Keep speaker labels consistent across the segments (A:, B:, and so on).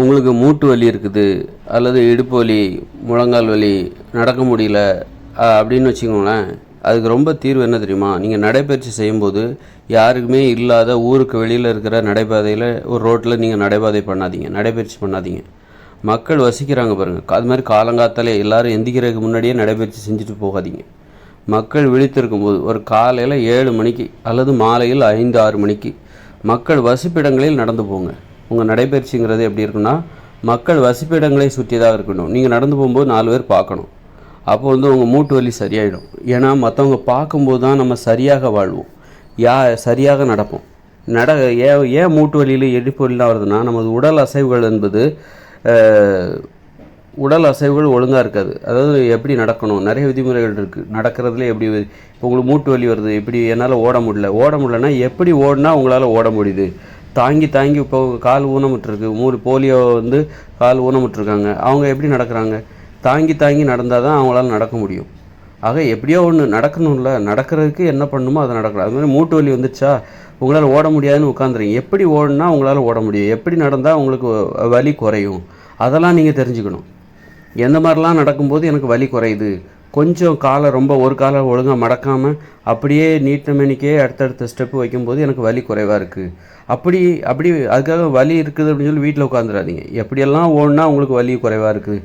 A: உங்களுக்கு மூட்டு வலி இருக்குது அல்லது இடுப்பு வலி முழங்கால் வலி நடக்க முடியல அப்படின்னு வச்சுக்கோங்களேன் அதுக்கு ரொம்ப தீர்வு என்ன தெரியுமா? நீங்கள் நடைப்பயிற்சி செய்யும்போது யாருக்குமே இல்லாத ஊருக்கு வெளியில் இருக்கிற நடைபாதையில் ஒரு ரோட்டில் நீங்கள் நடைபாதை பண்ணாதீங்க நடைப்பயிற்சி பண்ணாதீங்க. மக்கள் வசிக்கிறாங்க பாருங்கள் அது மாதிரி காலங்காத்தாலே எல்லோரும் எந்திக்கிறதுக்கு முன்னாடியே நடைபயிற்சி செஞ்சுட்டு போகாதீங்க. மக்கள் விழித்திருக்கும் போது ஒரு காலையில் ஏழு மணிக்கு அல்லது மாலையில் ஐந்து ஆறு மணிக்கு மக்கள் வசிப்பிடங்களில் நடந்து போங்க. உங்கள் நடைபயிற்சிங்கிறது எப்படி இருக்குன்னா மக்கள் வசிப்பிடங்களை சுற்றியதாக இருக்கணும். நீங்கள் நடந்து போகும்போது நாலு பேர் பார்க்கணும். அப்போ வந்து உங்கள் மூட்டு வலி சரியாயிடும். ஏன்னா மற்றவங்க பார்க்கும்போது தான் நம்ம சரியாக வாழ்வோம். யா சரியாக நடப்போம். நட ஏன் ஏன் மூட்டு வலியில் எடிப்பு வலிலாம் வருதுன்னா நமது உடல் அசைவுகள் என்பது உடல் அசைவுகள் ஒழுங்காக இருக்காது. அதாவது எப்படி நடக்கணும்? நிறைய விதிமுறைகள் இருக்குது நடக்கிறதுல எப்படி இப்போ உங்களுக்கு மூட்டு வலி வருது இப்படி என்னால் ஓட முடியல? ஓட முடியலன்னா எப்படி ஓடினா உங்களால் ஓட முடியுது? தாங்கி தாங்கி இப்போ கால் ஊனமுட்டுருக்கு மூணு போலியோ வந்து கால் ஊனமுட்டுருக்காங்க அவங்க எப்படி நடக்கிறாங்க? தாங்கி தாங்கி நடந்தால் தான் அவங்களால நடக்க முடியும். ஆக எப்படியோ ஒன்று நடக்கணும்ல. நடக்கிறதுக்கு என்ன பண்ணணுமோ அதை நடக்கணும் அது மாதிரி மூட்டு வலி வந்துச்சா? உங்களால் ஓட முடியாதுன்னு உட்காந்துறீங்க எப்படி ஓடுனா உங்களால் ஓட முடியும். எப்படி நடந்தால் உங்களுக்கு வலி குறையும்? அதெல்லாம் நீங்கள் தெரிஞ்சுக்கணும். எந்த மாதிரிலாம் நடக்கும்போது எனக்கு வலி குறையுது? கொஞ்சம் காலை ரொம்ப ஒரு காலை ஒழுங்காக மடக்காமல் அப்படியே நீட்டமேனிக்கே அடுத்தடுத்த ஸ்டெப்பு வைக்கும்போது எனக்கு வலி குறைவாக இருக்குது அப்படி அப்படி அதுக்காக வலி இருக்குது அப்படின்னு சொல்லி வீட்டில் உட்காந்துடாதீங்க எப்படியெல்லாம் ஓடுனா உங்களுக்கு வலி குறைவாக இருக்குது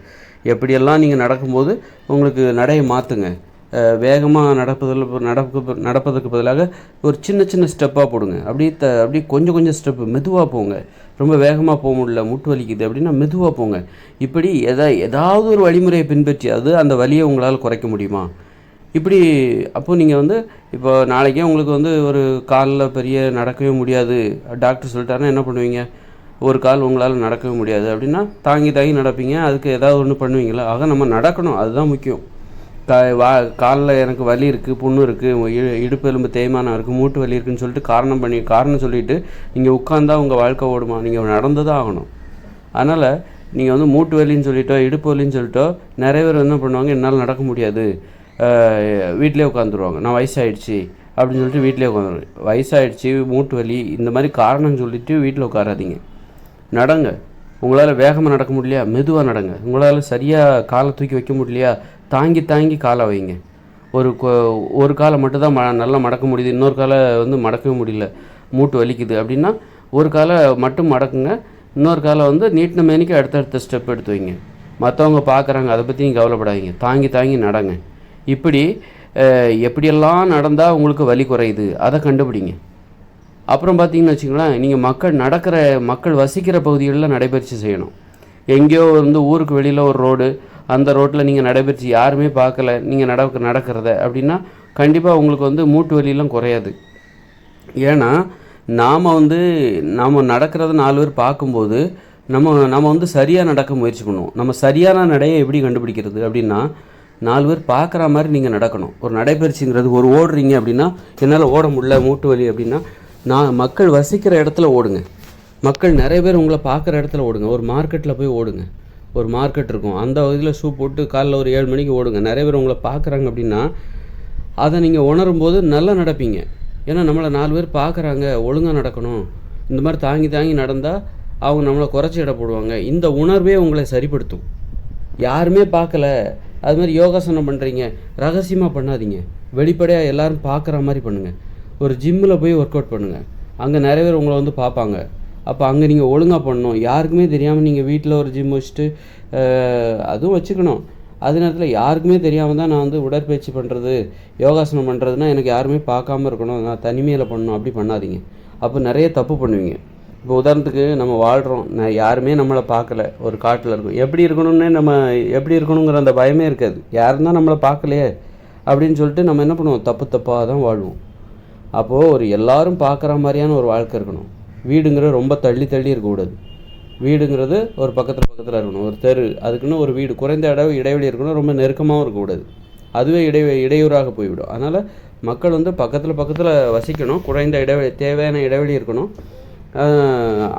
A: எப்படியெல்லாம் நீங்கள் நடக்கும்போது உங்களுக்கு நடையை மாற்றுங்க வேகமாக நடப்பதில் நடப்பு நடப்பதற்கு பதிலாக ஒரு சின்ன சின்ன ஸ்டெப்பாக போடுங்க. அப்படியே த அப்படியே கொஞ்சம் கொஞ்சம் ஸ்டெப்பு மெதுவாக போங்க. ரொம்ப வேகமாக போக முடியல முட்டு வலிக்குது அப்படின்னா மெதுவாக போங்க. இப்படி எதா ஏதாவது ஒரு வழிமுறையை பின்பற்றி அது அந்த வலியை உங்களால் குறைக்க முடியுமா? இப்படி அப்போது நீங்கள் வந்து இப்போ நாளைக்கே உங்களுக்கு வந்து ஒரு காலில் பெரிய நடக்கவே முடியாது. டாக்டர் சொல்லிட்டாருன்னா என்ன பண்ணுவீங்க? ஒரு கால் உங்களால் நடக்கவே முடியாது. அப்படின்னா தாங்கி தாங்கி நடப்பீங்க. அதுக்கு ஏதாவது ஒன்று பண்ணுவீங்களா ஆக நம்ம நடக்கணும். அதுதான் முக்கியம். க வா காலில் எனக்கு வலி இருக்குது புண்ணு இருக்குது இடுப்பு எலும்பு தேய்மானம் இருக்குது மூட்டு வலி இருக்குன்னு சொல்லிட்டு காரணம் பண்ணி காரணம் சொல்லிட்டு நீங்கள் உட்காந்தா உங்கள் வாழ்க்கை ஓடுமா? நீங்கள் நடந்து தான் ஆகணும். அதனால் நீங்கள் வந்து மூட்டு வலின்னு சொல்லிட்டோ இடுப்பு வலின்னு சொல்லிட்டோ நிறைய பேர் என்ன பண்ணுவாங்க என்னால் நடக்க முடியாது. வீட்டிலே உட்காந்துருவாங்க நான் வயசாகிடுச்சு அப்படின்னு சொல்லிட்டு வீட்டிலே உட்காந்துருவேன் வயசாகிடுச்சு மூட்டு வலி இந்த மாதிரி காரணம் சொல்லிட்டு வீட்டில் உட்காராதீங்க. நடங்க. உங்களால் வேகமாக நடக்க முடியலையா? மெதுவாக நடங்க. உங்களால் சரியாக காலை தூக்கி வைக்க முடியலையா? தாங்கி தாங்கி காலை வைங்க. ஒரு கொ- ஒரு காலை மட்டும் தான் ம நல்லா மடக்க முடியுது. இன்னொரு காலை வந்து மடக்கவே முடியல. மூட்டு வலிக்குது அப்படின்னா ஒரு காலை மட்டும் மடக்குங்க. இன்னொரு காலை வந்து நீட்டின மேனிக்கு அடுத்தடுத்த ஸ்டெப் எடுத்து வைங்க. மற்றவங்க பார்க்குறாங்க அதை பற்றி நீங்கள் கவலைப்படாதீங்க. தாங்கி தாங்கி நடங்க. இப்படி எப்படியெல்லாம் நடந்தால் உங்களுக்கு வலி குறையுது அதை கண்டுபிடிங்க. அப்புறம் பார்த்தீங்கன்னு வச்சுங்களேன் நீங்கள் மக்கள் நடக்கிற மக்கள் வசிக்கிற பகுதிகளில் நடைபயிற்சி செய்யணும். எங்கேயோ வந்து ஊருக்கு வெளியில் ஒரு ரோடு அந்த ரோட்டில் நீங்கள் நடைபெற்று யாருமே பார்க்கல நீங்கள் நடக்க நடக்கிறத அப்படின்னா கண்டிப்பாக உங்களுக்கு வந்து மூட்டு வலியெல்லாம் குறையாது. ஏன்னா நாம் வந்து நாம் நடக்கிறத நாலு பேர் பார்க்கும்போது நம்ம நம்ம வந்து சரியாக நடக்க முயற்சி பண்ணுவோம். நம்ம சரியான நடையை எப்படி கண்டுபிடிக்கிறது அப்படின்னா நாலு பேர் பார்க்குற மாதிரி நீங்கள் நடக்கணும். ஒரு நடைபயிற்சிங்கிறது ஒரு ஓடுறீங்க அப்படின்னா என்னால் ஓட முடியல மூட்டு வலி அப்படின்னா நான் மக்கள் வசிக்கிற இடத்துல ஓடுங்க. மக்கள் நிறைய பேர் உங்களை பார்க்குற இடத்துல ஓடுங்க. ஒரு மார்க்கெட்டில் போய் ஓடுங்க. ஒரு மார்க்கெட் இருக்கும். அந்த இதில் ஷூ போட்டு காலைல ஒரு ஏழு மணிக்கு ஓடுங்க. நிறைய பேர் உங்களை பார்க்குறாங்க அப்படின்னா அதை நீங்கள் உணரும்போது நல்லா நடப்பீங்க. ஏன்னா நம்மளை நாலு பேர் பார்க்குறாங்க. ஒழுங்காக நடக்கணும். இந்த மாதிரி தாங்கி தாங்கி நடந்தால் அவங்க நம்மளை குறைச்சி இட போடுவாங்க. இந்த உணர்வே உங்களை சரிப்படுத்தும். யாருமே பார்க்கல. அது மாதிரி யோகாசனம் பண்ணுறீங்க ரகசியமாக பண்ணாதீங்க. வெளிப்படையாக எல்லோரும் பார்க்குற மாதிரி பண்ணுங்கள் ஒரு ஜிம்மில் போய் ஒர்க் அவுட் பண்ணுங்கள் அங்கே நிறைய பேர் உங்களை வந்து பார்ப்பாங்க. அப்போ அங்கே நீங்கள் ஒழுங்காக பண்ணணும். யாருக்குமே தெரியாமல் நீங்கள் வீட்டில் ஒரு ஜிம் வச்சுட்டு அதுவும் வச்சுக்கணும். அது நேரத்தில் யாருக்குமே தெரியாமல் தான் நான் வந்து உடற்பயிற்சி பண்ணுறது யோகாசனம் பண்ணுறதுனா எனக்கு யாருமே பார்க்காம இருக்கணும். நான் தனிமையில் பண்ணணும். அப்படி பண்ணாதீங்க. அப்போ நிறைய தப்பு பண்ணுவீங்க. இப்போ உதாரணத்துக்கு நம்ம வாழ்கிறோம் நான் யாருமே நம்மளை பார்க்கல. ஒரு காட்டில் இருக்கும். எப்படி இருக்கணும்னே நம்ம எப்படி இருக்கணுங்கிற அந்த பயமே இருக்காது. யாரும் தான் நம்மளை பார்க்கலையே அப்படின்னு சொல்லிட்டு நம்ம என்ன பண்ணுவோம்? தப்பு தப்பாக தான் வாழ்வோம். அப்போது ஒரு எல்லாரும் பார்க்குற மாதிரியான ஒரு வாழ்க்கை இருக்கணும். வீடுங்கிறது ரொம்ப தள்ளி தள்ளி இருக்கக்கூடாது. வீடுங்கிறது ஒரு பக்கத்தில் பக்கத்தில் இருக்கணும். ஒரு தெரு அதுக்குன்னு ஒரு வீடு. குறைந்த இட இடைவெளி இருக்கணும். ரொம்ப நெருக்கமாகவும் இருக்கக்கூடாது. அதுவே இடை இடையூறாக போய்விடும். அதனால் மக்கள் வந்து பக்கத்தில் பக்கத்தில் வசிக்கணும். குறைந்த இடைவெளி தேவையான இடைவெளி இருக்கணும்.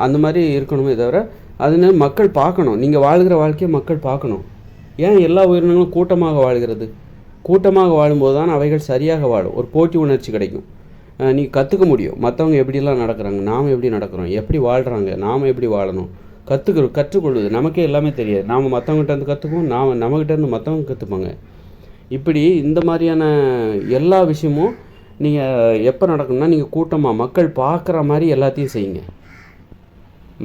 A: அந்த மாதிரி இருக்கணுமே தவிர அதுன்னு மக்கள் பார்க்கணும். நீங்கள் வாழ்கிற வாழ்க்கையை மக்கள் பார்க்கணும். ஏன் எல்லா உயிரினங்களும் கூட்டமாக வாழ்கிறது? கூட்டமாக வாழும்போது தான் அவைகள் சரியாக வாழும். ஒரு போட்டி உணர்ச்சி கிடைக்கும். நீ கற்றுக்க முடியும். மற்றவங்க எப்படிலாம் நடக்கிறாங்க நாம் எப்படி நடக்கிறோம் எப்படி வாழ்கிறாங்க நாம் எப்படி வாழணும் கற்றுக்கிற கற்றுக்கொள்வது நமக்கே எல்லாமே தெரியாது. நாம் மற்றவங்ககிட்ட இருந்து கற்றுக்குவோம் நாம் நம்மகிட்ட இருந்து மற்றவங்க கற்றுப்பாங்க இப்படி இந்த மாதிரியான எல்லா விஷயமும் நீங்கள் எப்போ நடக்கணும்னா நீங்கள் கூட்டமாக மக்கள் பார்க்குற மாதிரி எல்லாத்தையும் செய்யுங்க.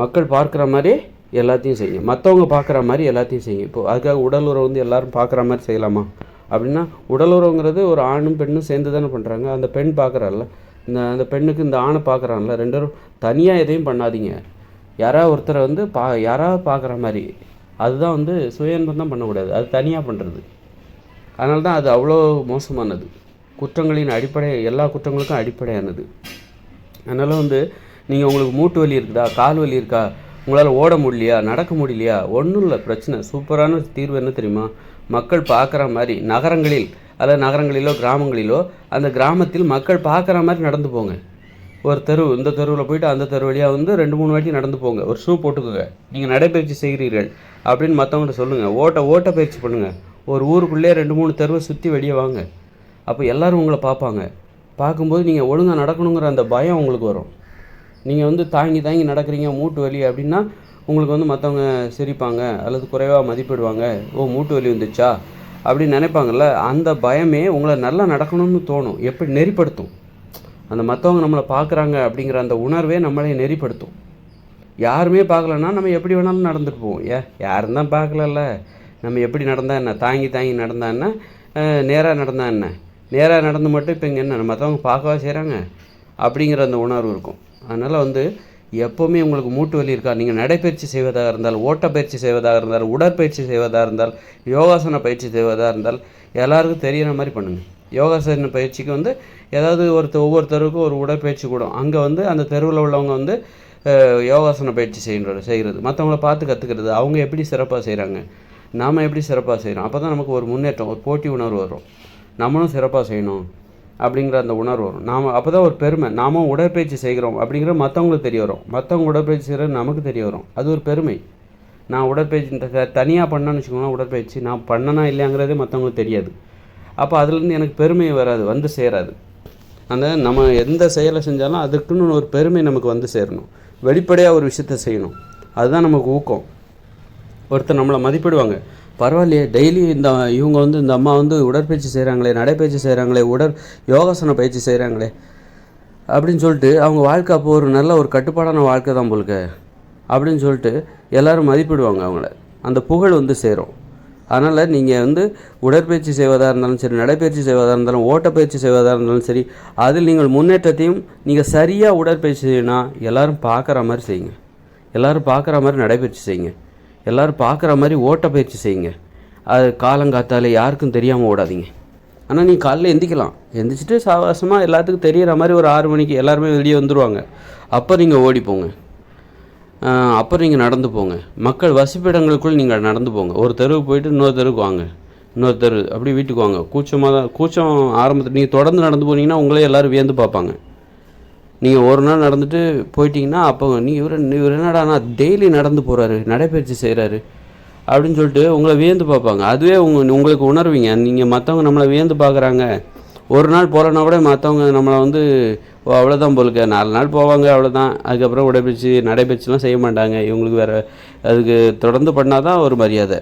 A: மக்கள் பார்க்குற மாதிரி எல்லாத்தையும் செய்யுங்க. மற்றவங்க பார்க்குற மாதிரி எல்லாத்தையும் செய்யுங்க. இப்போ அதுக்காக உடல் உறவு வந்து எல்லோரும் பார்க்குற மாதிரி செய்யலாமா? அப்படின்னா உடலுறவுங்கிறது ஒரு ஆணும் பெண்ணும் சேர்ந்து தானே பண்ணுறாங்க அந்த பெண் பார்க்குறாள்ல இந்த அந்த பெண்ணுக்கு இந்த ஆணை பார்க்குறான்ல ரெண்டு பேரும் தனியாக எதையும் பண்ணாதீங்க. யாராவது ஒருத்தரை வந்து பா யாராவது பார்க்குற மாதிரி. அதுதான் வந்து சுய இன்பம் தான் பண்ணக்கூடாது. அது தனியாக பண்ணுறது அதனால தான் அது அவ்வளோ மோசமானது. குற்றங்களின் அடிப்படை எல்லா குற்றங்களுக்கும் அடிப்படையானது. அதனால் வந்து நீங்கள் உங்களுக்கு மூட்டு வலி இருக்குதா? கால் வலி இருக்கா? உங்களால் ஓட முடியலையா? நடக்க முடியலையா? ஒன்றும் இல்லை. பிரச்சனை. சூப்பரான தீர்வு என்ன தெரியுமா? மக்கள் பார்க்குற மாதிரி நகரங்களில் அல்லது நகரங்களிலோ கிராமங்களிலோ அந்த கிராமத்தில் மக்கள் பார்க்குற மாதிரி நடந்து போங்க. ஒரு தெரு இந்த தெருவில் போயிட்டு அந்த தெரு வழியாக வந்து ரெண்டு மூணு வாட்டி நடந்து போங்க. ஒரு ஷூ போட்டுக்கோங்க. நீங்கள் நடைப்பயிற்சி செய்கிறீர்கள் அப்படின்னு மற்றவங்கள்ட்ட சொல்லுங்கள் ஓட்ட ஓட்ட பயிற்சி பண்ணுங்கள் ஒரு ஊருக்குள்ளே ரெண்டு மூணு தெருவை சுற்றி வெளியே வாங்க. அப்போ எல்லோரும் உங்களை பார்ப்பாங்க. பார்க்கும்போது நீங்கள் ஒழுங்காக நடக்கணுங்கிற அந்த பயம் உங்களுக்கு வரும். நீங்கள் வந்து தாங்கி தாங்கி நடக்கிறீங்க மூட்டு வலி அப்படின்னா உங்களுக்கு வந்து மற்றவங்க சிரிப்பாங்க அல்லது குறைவாக மதிப்பிடுவாங்க ஓ மூட்டு வலி வந்துச்சா? அப்படின்னு நினைப்பாங்கல்ல அந்த பயமே உங்களை நல்லா நடக்கணும்னு தோணும். எப்படி? நெறிப்படுத்தும். அந்த மற்றவங்க நம்மளை பார்க்குறாங்க அப்படிங்கிற அந்த உணர்வே நம்மளை நெறிப்படுத்தும். யாருமே பார்க்கலன்னா நம்ம எப்படி வேணாலும் நடந்துட்டு போவோம். ஏ யாரும் தான் பார்க்கலல்ல. நம்ம எப்படி நடந்தா என்ன? தாங்கி தாங்கி நடந்தா என்ன? நேராக நடந்தா என்ன? நேராக நடந்து மட்டும் இப்போ இங்கே என்ன? மற்றவங்க பார்க்கவா செய்கிறாங்க அப்படிங்கிற அந்த உணர்வு இருக்கும். அதனால் வந்து எப்போவுமே உங்களுக்கு மூட்டு வலி இருக்கா? நீங்கள் நடைப்பயிற்சி செய்வதாக இருந்தால் ஓட்டப்பயிற்சி செய்வதாக இருந்தால் உடற்பயிற்சி செய்வதாக இருந்தால் யோகாசன பயிற்சி செய்வதாக இருந்தால் எல்லாருக்கும் தெரியிற மாதிரி பண்ணுங்கள் யோகாசன பயிற்சிக்கு வந்து ஏதாவது ஒருத்தர் ஒவ்வொருத்தருக்கும் ஒரு உடற்பயிற்சி கூடும். அங்கே வந்து அந்த தெருவில் உள்ளவங்க வந்து யோகாசன பயிற்சி செய்கிறது செய்கிறது மற்றவங்கள பார்த்து கற்றுக்கிறது அவங்க எப்படி சிறப்பாக செய்கிறாங்க நாம் எப்படி சிறப்பாக செய்கிறோம் அப்போ தான் நமக்கு ஒரு முன்னேற்றம் ஒரு போட்டி உணர்வு வரும். நம்மளும் சிறப்பாக செய்யணும். அப்படிங்கிற அந்த உணர்வு வரும். நாம் அப்போ தான் ஒரு பெருமை. நாமும் உடற்பயிற்சி செய்கிறோம் அப்படிங்கிற மற்றவங்களுக்கு தெரிய வரும். மற்றவங்க உடற்பயிற்சி செய்கிறது நமக்கு தெரிய வரும். அது ஒரு பெருமை. நான் உடற்பயிற்சி தனியாக பண்ணேன்னு வச்சுக்கோங்களேன் உடற்பயிற்சி. நான் பண்ணனா இல்லையாங்கிறதே மற்றவங்களுக்கு தெரியாது. அப்போ அதுலேருந்து எனக்கு பெருமை வராது வந்து சேராது. அந்த நம்ம எந்த செயலை செஞ்சாலும் அதுக்குன்னு ஒரு பெருமை நமக்கு வந்து சேரணும். வெளிப்படையாக ஒரு விஷயத்த செய்யணும். அதுதான் நமக்கு ஊக்கம். ஒருத்தர் நம்மளை மதிப்பிடுவாங்க. பரவாயில்லையே. டெய்லி இந்த இவங்க வந்து இந்த அம்மா வந்து உடற்பயிற்சி செய்கிறாங்களே நடைப்பயிற்சி செய்கிறாங்களே உடற் யோகாசன பயிற்சி செய்கிறாங்களே அப்படின்னு சொல்லிட்டு அவங்க வாழ்க்கை அப்போ ஒரு நல்ல ஒரு கட்டுப்பாடான வாழ்க்கை தான் போலுக்க. அப்படின்னு சொல்லிட்டு எல்லாரும் மதிப்பிடுவாங்க அவங்கள. அந்த புகழ் வந்து சேரும். அதனால் நீங்கள் வந்து உடற்பயிற்சி செய்வதாக இருந்தாலும் சரி நடைப்பயிற்சி செய்வதாக இருந்தாலும் ஓட்டப்பயிற்சி செய்வதாக இருந்தாலும் சரி அதில் நீங்கள் முன்னேற்றத்தையும் நீங்கள் சரியாக உடற்பயிற்சி செய்யணும்னா எல்லோரும் பார்க்குற மாதிரி செய்யுங்க. எல்லோரும் பார்க்குற மாதிரி நடைப்பயிற்சி செய்யுங்க. எல்லோரும் பார்க்குற மாதிரி ஓட்டப்பயிற்சி செய்யுங்க. அது காலங்காத்தால் யாருக்கும் தெரியாமல் ஓடாதீங்க. ஆனால் நீ காலைல எந்திக்கலாம். எந்திரிச்சிட்டு சாவாசமாக எல்லாத்துக்கும் தெரிகிற மாதிரி ஒரு ஆறு மணிக்கு எல்லாருமே வெளியே வந்துடுவாங்க அப்போ நீங்கள் ஓடி போங்க. அப்புறம் நீங்கள் நடந்து போங்க. மக்கள் வசிப்பிடங்களுக்குள் நீங்கள் நடந்து போங்க. ஒரு தெருவுக்கு போயிட்டு இன்னொரு தெருவுக்கு வாங்க. இன்னொரு தெரு அப்படி வீட்டுக்கு வாங்க. கூச்சமாக தான் கூச்சம் ஆரம்பத்தில் நீங்கள் தொடர்ந்து நடந்து போனீங்கன்னா உங்களே எல்லாரும் வியந்து பார்ப்பாங்க. நீங்கள் ஒரு நாள் நடந்துட்டு போயிட்டீங்கன்னா அப்போ நீ இவர் இவர் என்னடானா டெய்லி நடந்து போகிறாரு நடைபயிற்சி செய்கிறாரு அப்படின்னு சொல்லிட்டு உங்களை வியந்து பார்ப்பாங்க. அதுவே உங்க உங்களுக்கு உணர்வீங்க. நீங்கள் மற்றவங்க நம்மளை வியந்து பார்க்குறாங்க. ஒரு நாள் போகலன்னா கூட மற்றவங்க நம்மளை வந்து ஓ அவ்வளோதான் போலுக்க நாலு நாள் போவாங்க அவ்வளோதான் அதுக்கப்புறம் உடற்பயிற்சி நடைபயிற்சிலாம் செய்ய மாட்டாங்க. இவங்களுக்கு வேறு அதுக்கு தொடர்ந்து பண்ணால் தான் ஒரு மரியாதை.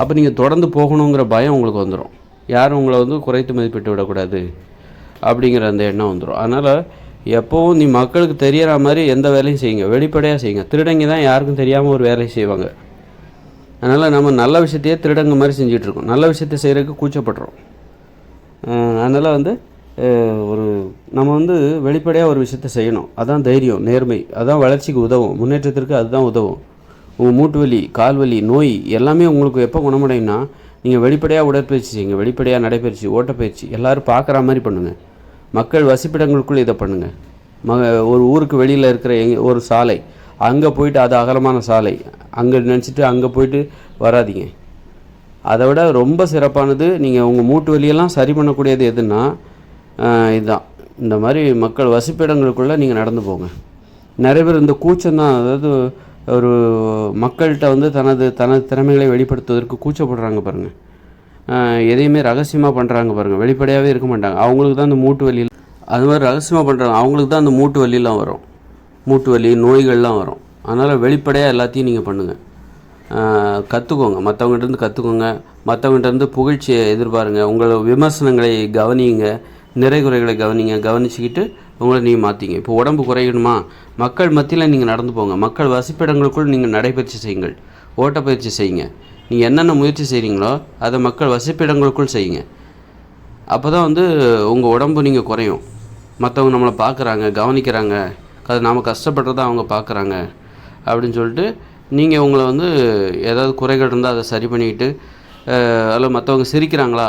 A: அப்போ நீங்கள் தொடர்ந்து போகணுங்கிற பயம் உங்களுக்கு வந்துடும் யாரும் உங்களை வந்து குறைத்து மதிப்பிட்டு விடக்கூடாது அப்படிங்கிற அந்த எண்ணம் வந்துடும் அதனால் எப்போவும் நீ மக்களுக்கு தெரியற மாதிரி எந்த வேலையும் செய்யுங்க. வெளிப்படையாக செய்யுங்க. திருடங்க தான் யாருக்கும் தெரியாமல் ஒரு வேலையை செய்வாங்க. அதனால் நம்ம நல்ல விஷயத்தையே திருடங்க மாதிரி செஞ்சுட்டு இருக்கோம். நல்ல விஷயத்தை செய்கிறதுக்கு கூச்சப்படுறோம். அதனால் வந்து ஒரு நம்ம வந்து வெளிப்படையாக ஒரு விஷயத்த செய்யணும். அதான் தைரியம் நேர்மை. அதான் வளர்ச்சிக்கு உதவும். முன்னேற்றத்திற்கு அதுதான் உதவும். உங்கள் மூட்டு வலி கால் வலி நோய் எல்லாமே உங்களுக்கு எப்போ குணமடையும்னா நீங்கள் வெளிப்படையாக உடற்பயிற்சி செய்யுங்க. வெளிப்படையாக நடைபயிற்சி ஓட்டப்பயிற்சி. எல்லோரும் பார்க்குற மாதிரி பண்ணுங்கள் மக்கள் வசிப்பிடங்களுக்குள் இதை பண்ணுங்கள் ம ஒரு ஊருக்கு வெளியில் இருக்கிற எங் ஒரு சாலை அங்கே போயிட்டு அது அகலமான சாலை அங்கே நினச்சிட்டு அங்கே போயிட்டு வராதீங்க. அதை விட ரொம்ப சிறப்பானது நீங்கள் உங்கள் மூட்டு வலியெல்லாம் சரி பண்ணக்கூடியது எதுன்னா இதுதான் இந்த மாதிரி மக்கள் வசிப்பிடங்களுக்குள்ளே நீங்கள் நடந்து போங்க. நிறைய பேர் இந்த கூச்சம் தான் அதாவது ஒரு மக்கள்கிட்ட வந்து தனது தனது திறமைகளை வெளிப்படுத்துவதற்கு கூச்சப்படுறாங்க பாருங்கள் எதையுமே ரகசியமாக பண்ணுறாங்க பாருங்கள் வெளிப்படையாகவே இருக்க மாட்டாங்க. அவங்களுக்கு தான் அந்த மூட்டு வலி அது மாதிரி ரகசியமாக பண்ணுறாங்க அவங்களுக்கு தான் அந்த மூட்டு வலியெலாம் வரும். மூட்டு வலி நோய்கள்லாம் வரும். அதனால் வெளிப்படையாக எல்லாத்தையும் நீங்கள் பண்ணுங்கள் கற்றுக்கோங்க மற்றவங்ககிட்டருந்து கற்றுக்கோங்க மற்றவங்ககிட்டருந்து புகழ்ச்சியை எதிர்பாருங்க. உங்களை விமர்சனங்களை கவனியுங்க நிறை குறைகளை கவனிங்க. கவனிச்சுக்கிட்டு உங்களை நீங்கள் மாற்றிங்க இப்போ உடம்பு குறையணுமா? மக்கள் மத்தியில் நீங்கள் நடந்து போங்க. மக்கள் வசிப்பிடங்களுக்குள் நீங்கள் நடைபயிற்சி செய்யுங்கள். ஓட்டப்பயிற்சி செய்யுங்க. நீங்கள் என்னென்ன முயற்சி செய்கிறீங்களோ அதை மக்கள் வசிப்பிடங்களுக்குள் செய்யுங்க. அப்போ தான் வந்து உங்கள் உடம்பு நீங்கள் குறையும். மற்றவங்க நம்மளை பார்க்குறாங்க கவனிக்கிறாங்க. அது நாம் கஷ்டப்படுறத அவங்க பார்க்குறாங்க அப்படின்னு சொல்லிட்டு நீங்கள் உங்களை வந்து ஏதாவது குறைகள் இருந்தால் அதை சரி பண்ணிக்கிட்டு அதில் மற்றவங்க சிரிக்கிறாங்களா?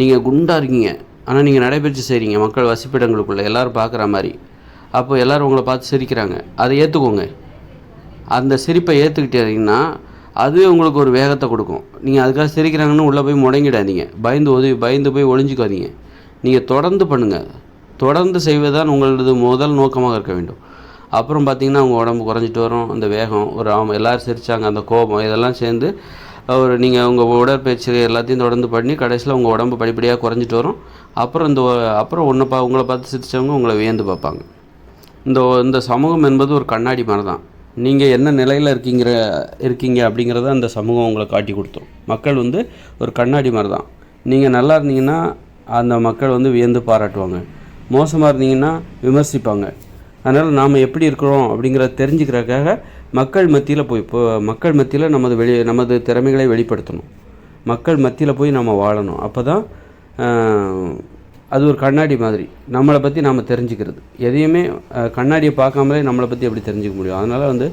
A: நீங்கள் குண்டாக இருக்கீங்க. ஆனால் நீங்கள் நடைபயிற்சி செய்கிறீங்க மக்கள் வசிப்பிடங்களுக்குள்ளே. எல்லோரும் பார்க்குற மாதிரி. அப்போ எல்லோரும் உங்களை பார்த்து சிரிக்கிறாங்க. அதை ஏற்றுக்கோங்க அந்த சிரிப்பை ஏற்றுக்கிட்டீங்கன்னா அதுவே உங்களுக்கு ஒரு வேகத்தை கொடுக்கும். நீங்கள் அதுக்காக சிரிக்கிறாங்கன்னு உள்ளே போய் முடங்கிடாதீங்க. பயந்து உதவி பயந்து போய் ஒழிஞ்சிக்காதீங்க நீங்கள் தொடர்ந்து பண்ணுங்கள் தொடர்ந்து செய்வதுதான் உங்களது முதல் நோக்கமாக இருக்க வேண்டும். அப்புறம் பார்த்தீங்கன்னா உங்கள் உடம்பு குறைஞ்சிட்டு வரும். அந்த வேகம் ஒரு அவங்க எல்லோரும் சிரித்தாங்க அந்த கோபம் இதெல்லாம் சேர்ந்து ஒரு நீங்கள் உங்கள் உடற்பயிற்சி எல்லாத்தையும் தொடர்ந்து பண்ணி கடைசியில் உங்கள் உடம்பு படிப்படியாக குறைஞ்சிட்டு வரும். அப்புறம் இந்த அப்புறம் ஒன்று பா உங்களை பார்த்து சிரித்தவங்க உங்களை வியந்து பார்ப்பாங்க. இந்த இந்த சமூகம் என்பது ஒரு கண்ணாடி மாதிரி தான் நீங்கள் என்ன நிலையில் இருக்கீங்கிற இருக்கீங்க அப்படிங்கிறத அந்த சமூகம் உங்களை காட்டி கொடுத்துரும். மக்கள் வந்து ஒரு கண்ணாடி மாதிரி தான் நீங்கள் நல்லா இருந்தீங்கன்னா அந்த மக்கள் வந்து வியந்து பாராட்டுவாங்க. மோசமாக இருந்தீங்கன்னா விமர்சிப்பாங்க. அதனால் நாம் எப்படி இருக்கிறோம் அப்படிங்கிறத தெரிஞ்சுக்கிறதுக்காக மக்கள் மத்தியில் போய் இப்போ மக்கள் மத்தியில் நமது வெளி நமது திறமைகளை வெளிப்படுத்தணும். மக்கள் மத்தியில் போய் நம்ம வாழணும். அப்போ தான் அது ஒரு கண்ணாடி மாதிரி. நம்மளை பற்றி நாம் தெரிஞ்சுக்கிறது. எதையுமே கண்ணாடியை பார்க்காமலே நம்மளை பற்றி எப்படி தெரிஞ்சுக்க முடியும்? அதனால் வந்து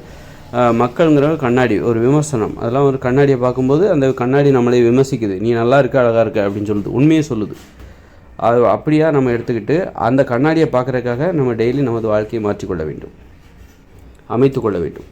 A: மக்கள்ங்கிற கண்ணாடி ஒரு விமர்சனம். அதெல்லாம் ஒரு கண்ணாடியை பார்க்கும்போது அந்த கண்ணாடி நம்மளை விமர்சிக்குது. நீ நல்லா இருக்க அழகாக இருக்க அப்படின்னு சொல்லுது உண்மையே சொல்லுது. அது அப்படியா நம்ம எடுத்துக்கிட்டு அந்த கண்ணாடியை பார்க்குறதுக்காக நம்ம டெய்லி நமது வாழ்க்கையை மாற்றிக்கொள்ள வேண்டும். அமைத்து கொள்ள வேண்டும்.